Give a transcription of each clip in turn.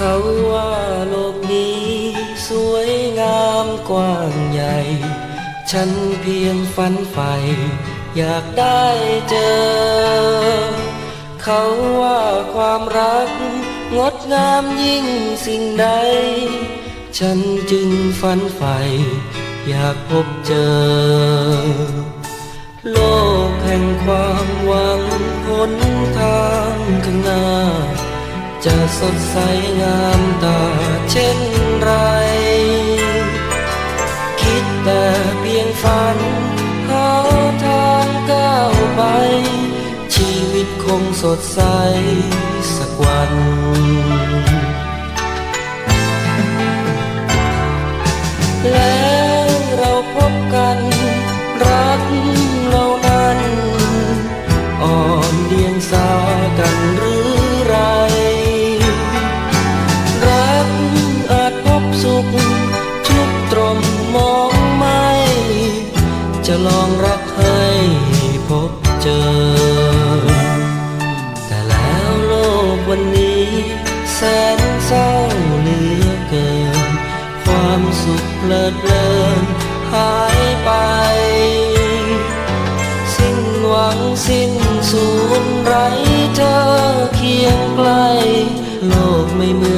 เขาว่าโลกนี้ สวยงามกว้างใหญ่ ฉันเพียงฝันใฝ่อยากได้เจอ เขาว่าความรัก งดงามยิ่งสิ่งใด ฉันจึงฝันใฝ่อยากพบเจอ โลกแห่งความหวังหนทางข้างหน้า จะสดใสงามตาเช่นไร คิดแต่เพียงฝันหาทางก้าวไป ชีวิตคงสดใสสักวัน พบสุขทุกตรมมองไม่ จะลองรักให้พบเจอ แต่แล้วโลกวันนี้ แสนเศร้าเหลือเกิน ความสุขเลิดเลินหายไป สิ้นหวังสิ้นสูญไรเธอเคียงใกล้โลกไม่เหมือน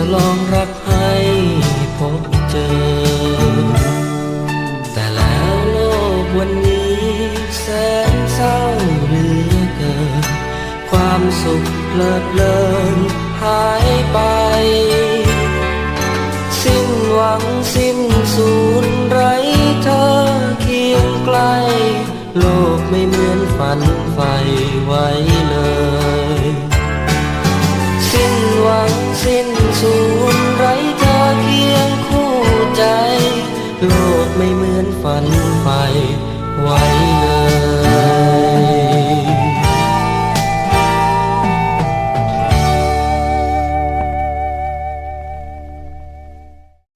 จะลองรักให้พบเจอ แต่แล้วโลกวันนี้แสนเศร้าเหลือเกิน ความสุขเลิดเลินหายไป สิ้นหวังสิ้นสูญไรเธอเคียงใกล้โลกไม่เหมือนฝันใฝ่ไว้เลย สิ้นหวังสิ้น สูญไร้เธอเคียงคู่ใจ โลกไม่เหมือนฝันไปว